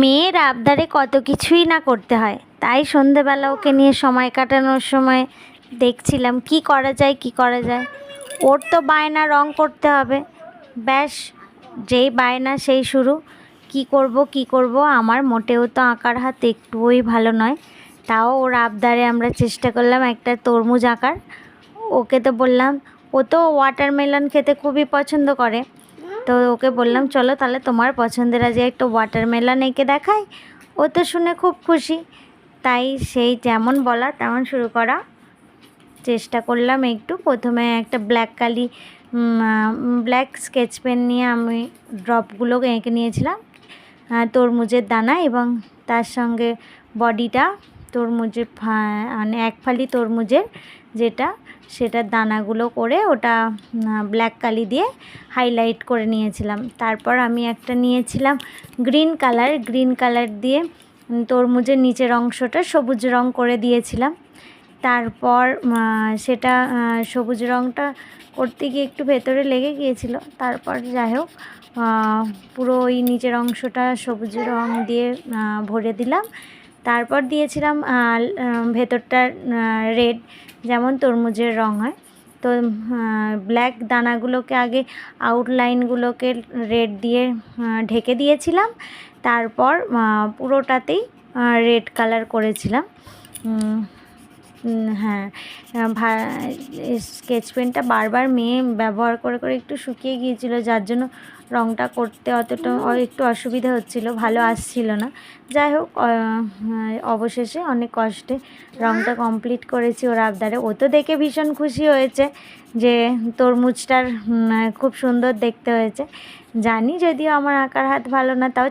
মেয়ের আবদারে কত কিছুই না করতে হয়। তাই সন্ধেবেলা ওকে নিয়ে সময় কাটানোর সময় দেখছিলাম, কি করা যায়, কি করা যায়। ওর তো বায়না রং করতে হবে। ব্যাস, যেই বায়না সেই শুরু। কি করব কি করব, আমার মোটেও তো আঁকার হাত একটুই ভালো নয়। তাও ওর আবদারে আমরা চেষ্টা করলাম একটা তরমুজ আঁকার। ওকে তো বললাম, ও তো ওয়াটারমেলন খেতে খুবই পছন্দ করে। তো ওকে বললাম, চলো তাহলে তোমার পছন্দের আজ একটু ওয়াটারমেলন এঁকে দেখাই। ও তো শুনে খুব খুশি। তাই সেই যেমন বলা তেমন শুরু করা। চেষ্টা করলাম একটু। প্রথমে একটা ব্ল্যাক কালি ব্ল্যাক স্কেচ পেন নিয়ে আমি ড্রপগুলো এঁকে নিয়েছিলাম তরমুজের দানা এবং তার সঙ্গে বডিটা তরমুজের মানে এক ফালি তরমুজের যেটা, সেটার দানাগুলো করে ওটা ব্ল্যাক কালি দিয়ে হাইলাইট করে নিয়েছিলাম। তারপর আমি একটা নিয়েছিলাম গ্রিন কালার গ্রিন কালার দিয়ে তরমুজের নিচের অংশটা সবুজ রং করে দিয়েছিলাম। তারপর সেটা সবুজ রঙটা করতে গিয়ে একটু ভেতরে লেগে গিয়েছিল। তারপর যাই হোক পুরো ওই নিচের অংশটা সবুজ রং দিয়ে ভরে দিলাম। তারপর দিয়েছিলাম ভেতরটা রেড যেমন তরমুজের রং হয়। তো ব্ল্যাক দানাগুলোকে আগে আউটলাইনগুলোকে রেড দিয়ে ঢেকে দিয়েছিলাম। তারপর পুরোটাতেই রেড কালার করেছিলাম। হ্যাঁ। স্কেচ পেনটা বারবার মেয়ে ব্যবহার করে করে একটু শুকিয়ে গিয়েছিল যার জন্য রঙটা করতে অতটা একটু অসুবিধা হচ্ছিল ভালো আসছিল না। যাই হোক অবশেষে অনেক কষ্টে রঙটা কমপ্লিট করেছি ওর আবদারে। ও তো দেখে ভীষণ খুশি হয়েছে যে তরমুজটার খুব সুন্দর দেখতে হয়েছে। জানি যদিও আমার আঁকার হাত ভালো না তাও